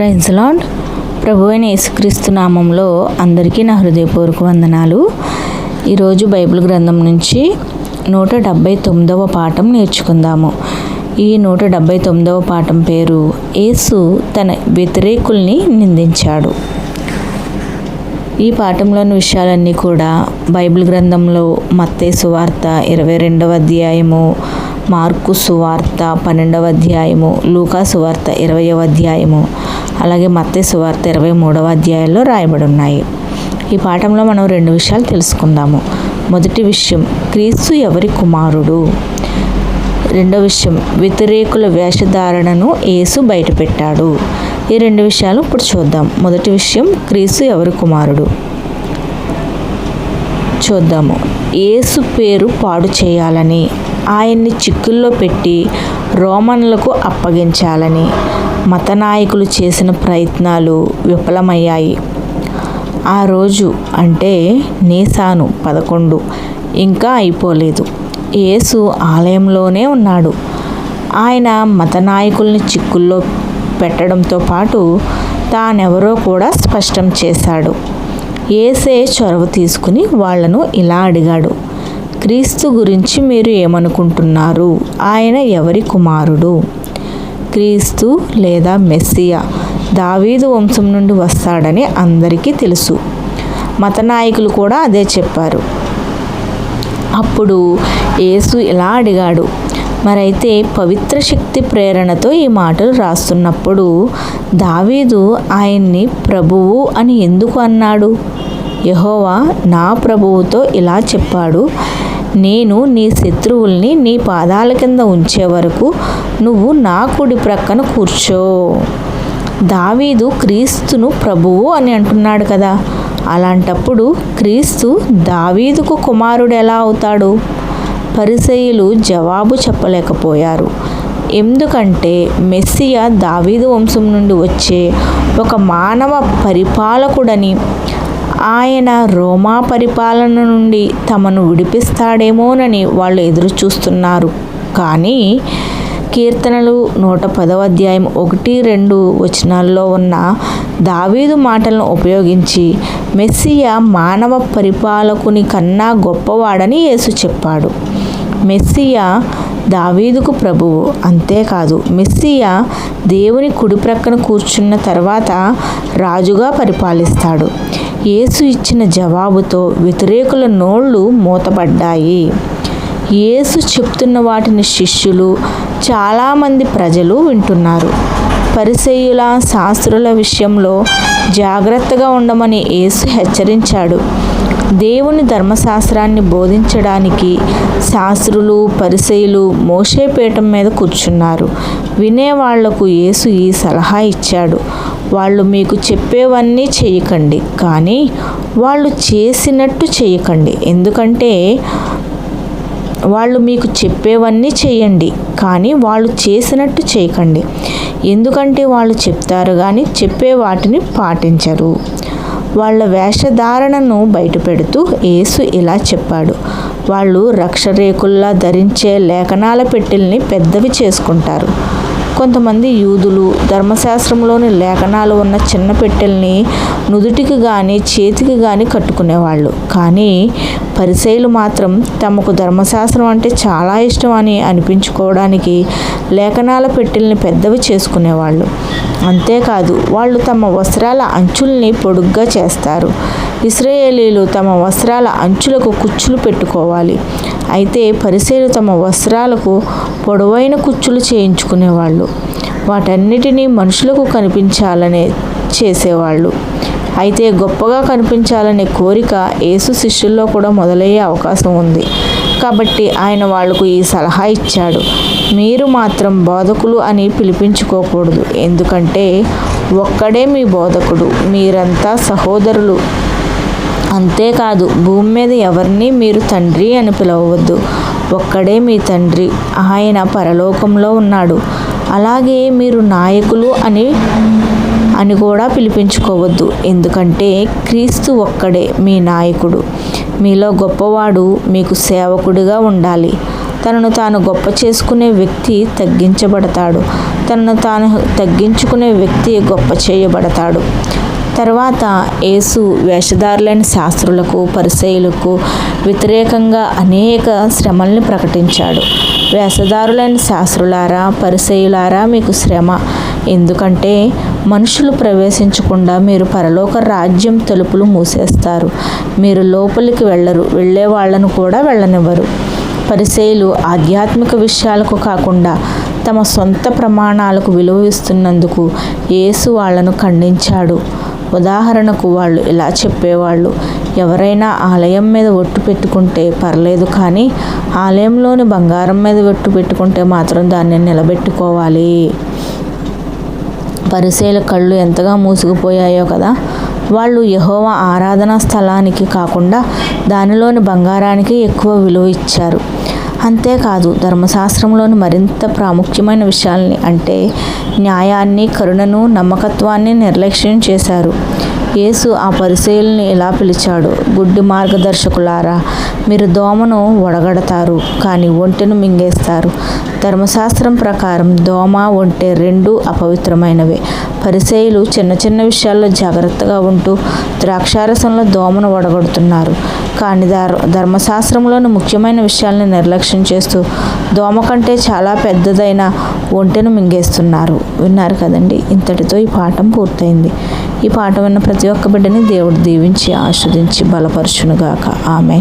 Praise lord ప్రభు అయిన యేసుక్రీస్తు నామంలో అందరికీ నా హృదయపూర్వక వందనాలు. ఈరోజు బైబిల్ గ్రంథం నుంచి నూట డెబ్భై తొమ్మిదవ పాఠం నేర్చుకుందాము. ఈ నూట డెబ్భై తొమ్మిదవ పాఠం పేరు యేసు తన వ్యతిరేకుల్ని నిందించాడు. ఈ పాఠంలోని విషయాలన్నీ కూడా బైబిల్ గ్రంథంలో మత్తేసు వార్త ఇరవై రెండవ అధ్యాయము మార్కు సువార్త పన్నెండవ అధ్యాయము లూకా సువార్త ఇరవయవ అధ్యాయము అలాగే మత్తే సువార్త ఇరవై మూడవ అధ్యాయంలో రాయబడి ఉన్నాయి ఈ పాఠంలో మనం రెండు విషయాలు తెలుసుకుందాము. మొదటి విషయం క్రీస్తు ఎవరి కుమారుడు? రెండో విషయం వ్యతిరేకుల వేషధారణను యేసు బయటపెట్టాడు. ఈ రెండు విషయాలు ఇప్పుడు చూద్దాం. మొదటి విషయం క్రీస్తు ఎవరి కుమారుడు? చూద్దాము. యేసు పేరు పాడు చేయాలని. ఆయన్ని చిక్కుల్లో పెట్టి రోమన్లకు అప్పగించాలని మత నాయకులు చేసిన ప్రయత్నాలు విఫలమయ్యాయి. ఆ రోజు అంటే నేసాను పదకొండు. ఇంకా అయిపోలేదు. యేసు ఆలయంలోనే ఉన్నాడు. ఆయన మత నాయకుల్ని చిక్కుల్లో పెట్టడంతో పాటు తానెవరో కూడా స్పష్టం చేశాడు. ఏసే చొరవ తీసుకుని వాళ్ళను ఇలా అడిగాడు. క్రీస్తు గురించి మీరు ఏమనుకుంటున్నారు? ఆయన ఎవరి కుమారుడు? క్రీస్తు లేదా మెస్సియా? దావీదు వంశం నుండి వస్తాడని అందరికీ తెలుసు. మత నాయకులు కూడా అదే చెప్పారు. అప్పుడు యేసు ఇలా అడిగాడు మరైతే పవిత్ర శక్తి ప్రేరణతో ఈ మాటలు రాస్తున్నప్పుడు దావీదు ఆయన్ని ప్రభువు అని ఎందుకు అన్నాడు? యహోవా నా ప్రభువుతో ఇలా చెప్పాడు నేను నీ శత్రువుల్ని నీ పాదాల కింద ఉంచే వరకు నువ్వు నా కుడి ప్రక్కన కూర్చో. దావీదు క్రీస్తును ప్రభువు అని అంటున్నాడు కదా. అలాంటప్పుడు క్రీస్తు దావీదుకు కుమారుడు ఎలా అవుతాడు? పరిసయులు జవాబు చెప్పలేకపోయారు. ఎందుకంటే మెస్సియా దావీదు వంశం నుండి వచ్చే ఒక మానవ పరిపాలకుడని ఆయన రోమా పరిపాలన నుండి తమను విడిపిస్తాడేమోనని వాళ్ళు ఎదురు చూస్తున్నారు కానీ కీర్తనలు నూట పదవ అధ్యాయం ఒకటి రెండు వచనాల్లో ఉన్న దావీదు మాటలను ఉపయోగించి మెస్సియా మానవ పరిపాలకుని కన్నా గొప్పవాడని యేసు చెప్పాడు. మెస్సియా దావీదుకు ప్రభువు. అంతేకాదు మెస్సియా దేవుని కుడి ప్రక్కన కూర్చున్న తర్వాత రాజుగా పరిపాలిస్తాడు. యేసు ఇచ్చిన జవాబుతో వ్యతిరేకుల నోళ్ళు మూతపడ్డాయి. యేసు చెప్తున్న వాటిని శిష్యులు చాలామంది ప్రజలు వింటున్నారు. పరిసయుల శాస్త్రుల విషయంలో జాగ్రత్తగా ఉండమని యేసు హెచ్చరించాడు. దేవుని ధర్మశాస్త్రాన్ని బోధించడానికి శాస్త్రులు పరిసయులు మోషేపీఠం మీద కూర్చున్నారు. వినేవాళ్ళకు యేసు ఈ సలహా ఇచ్చాడు. వాళ్ళు మీకు చెప్పేవన్నీ చేయకండి. కానీ వాళ్ళు చేసినట్టు చేయకండి. ఎందుకంటే వాళ్ళు మీకు చెప్పేవన్నీ చేయండి. కానీ వాళ్ళు చేసినట్టు చేయకండి. ఎందుకంటే వాళ్ళు చెప్తారు కానీ చెప్పే వాటిని పాటించరు. వాళ్ళ వేషధారణను బయటపెడుతూ యేసు ఇలా చెప్పాడు. వాళ్ళు రక్షరేకుల్లా ధరించే లేఖనాల పెట్టెల్ని పెద్దవి చేసుకుంటారు. కొంతమంది యూదులు ధర్మశాస్త్రంలోని లేఖనాలు ఉన్న చిన్న పెట్టెల్ని నుదుటికి కానీ చేతికి కానీ కట్టుకునేవాళ్ళు. కానీ పరిశైలు మాత్రం తమకు ధర్మశాస్త్రం అంటే చాలా ఇష్టం అని అనిపించుకోవడానికి లేఖనాల పెట్టెల్ని పెద్దవి చేసుకునేవాళ్ళు. అంతేకాదు వాళ్ళు తమ వస్త్రాల అంచుల్ని పొడుగ్గా చేస్తారు. ఇస్రాయేలీలు తమ వస్త్రాల అంచులకు కుచ్చులు పెట్టుకోవాలి. అయితే పరిసేలు తమ వస్త్రాలకు పొడవైన కుచ్చులు చేయించుకునేవాళ్ళు. వాటన్నిటినీ మనుషులకు కనిపించాలనే చేసేవాళ్ళు. అయితే గొప్పగా కనిపించాలనే కోరిక యేసు శిష్యుల్లో కూడా మొదలయ్యే అవకాశం ఉంది. కాబట్టి ఆయన వాళ్ళకు ఈ సలహా ఇచ్చాడు. మీరు మాత్రం బోధకులు అని పిలిపించుకోకూడదు. ఎందుకంటే ఒక్కడే మీ బోధకుడు. మీరంతా సహోదరులు. అంతేకాదు భూమి మీద ఎవరిని మీరు తండ్రి అని పిలవవద్దు. ఒక్కడే మీ తండ్రి ఆయన పరలోకంలో ఉన్నాడు. అలాగే మీరు నాయకులు అని అని కూడా పిలిపించుకోవద్దు. ఎందుకంటే క్రీస్తు ఒక్కడే మీ నాయకుడు. మీలో గొప్పవాడు మీకు సేవకుడిగా ఉండాలి. తనను తాను గొప్ప చేసుకునే వ్యక్తి తగ్గించబడతాడు. తనను తాను తగ్గించుకునే వ్యక్తి గొప్ప చేయబడతాడు. తర్వాత యేసు వేషధారులైన శాస్త్రులకు పరిసయులకు వ్యతిరేకంగా అనేక శ్రమల్ని ప్రకటించాడు. వేషధారులైన శాస్త్రులారా పరిసయులారా మీకు శ్రమ. ఎందుకంటే మనుషులు ప్రవేశించకుండా మీరు పరలోక రాజ్యం తలుపులు మూసేస్తారు. మీరు లోపలికి వెళ్ళరు వెళ్ళే వాళ్ళను కూడా వెళ్ళనివ్వరు. పరిసయులు ఆధ్యాత్మిక విషయాలకు కాకుండా తమ సొంత ప్రమాణాలకు విలువ ఇస్తున్నందుకు యేసు వాళ్ళను ఖండించాడు. ఉదాహరణకు వాళ్ళు ఇలా చెప్పేవాళ్ళు. ఎవరైనా ఆలయం మీద ఒట్టు పెట్టుకుంటే పర్లేదు కానీ ఆలయంలోని బంగారం మీద ఒట్టు పెట్టుకుంటే మాత్రం దాన్ని నిలబెట్టుకోవాలి. పరిసేల కళ్ళు ఎంతగా మూసుకుపోయాయో కదా! వాళ్ళు యహోవ ఆరాధనా స్థలానికి కాకుండా దానిలోని బంగారానికి ఎక్కువ విలువ ఇచ్చారు. అంతేకాదు ధర్మశాస్త్రంలోని మరింత ప్రాముఖ్యమైన విషయాల్ని అంటే న్యాయాన్ని కరుణను నమ్మకత్వాన్ని నిర్లక్ష్యం చేశారు. యేసు ఆ పరిశీలిని ఇలా పిలిచాడు గుడ్డి మార్గదర్శకులారా మీరు దోమను వడగడతారు కానీ ఒంటెను మింగేస్తారు. ధర్మశాస్త్రం ప్రకారం దోమ ఒంటె రెండు అపవిత్రమైనవే. పరిసేయులు చిన్న చిన్న విషయాల్లో జాగ్రత్తగా ఉంటూ ద్రాక్షారసంలో దోమను వడగొడుతున్నారు. కానీ ధర్మశాస్త్రంలోని ముఖ్యమైన విషయాల్ని నిర్లక్ష్యం చేస్తూ దోమ కంటే చాలా పెద్దదైన ఒంటెను మింగేస్తున్నారు. విన్నారు కదండి ఇంతటితో ఈ పాఠం పూర్తయింది. ఈ పాట విన్న ప్రతి ఒక్క బిడ్డని దేవుడు దీవించి ఆస్వాదించి బలపరచునుగాక. ఆమె